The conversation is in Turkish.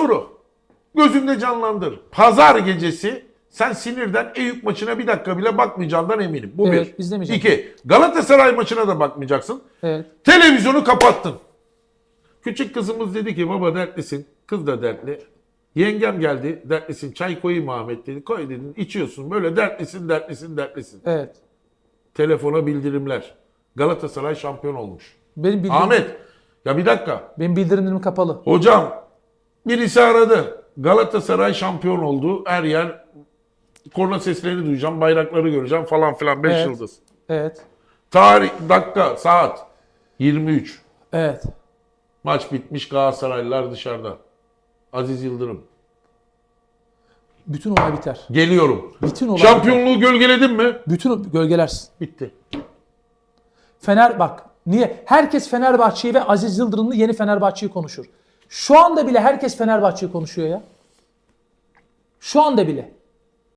soru. Gözünde canlandır. Pazar gecesi sen sinirden Eyüp maçına bir dakika bile bakmayacağından eminim. Bu Evet, bir. izlemeyeceğim. İki. Galatasaray maçına da bakmayacaksın. Evet. Televizyonu kapattın. Küçük kızımız dedi ki baba dertlisin. Kız da dertli. Yengem geldi dertlisin çay koyayım Ahmet dedi. Koy dedin içiyorsun böyle dertlisin dertlisin dertlisin. Evet. Telefona bildirimler. Galatasaray şampiyon olmuş. Benim bildirim, Ahmet ya bir dakika. benim bildirimlerim kapalı. Hocam birisi aradı. Galatasaray şampiyon oldu. Her yer korna seslerini duyacağım. Bayrakları göreceğim falan filan. 5 Evet. yıldız. Evet. Tarih, dakika, saat 23. Evet. Maç bitmiş Galatasaraylılar dışarıda. Aziz Yıldırım. Bütün olay biter. Geliyorum. Bütün olay Şampiyonluğu gölgeledin mi? Bütün gölgelersin. Bitti. Fener bak niye? Herkes Fenerbahçe'yi ve Aziz Yıldırım'lı yeni Fenerbahçe'yi konuşur. Şu anda bile herkes Fenerbahçe'yi konuşuyor ya. Şu anda bile.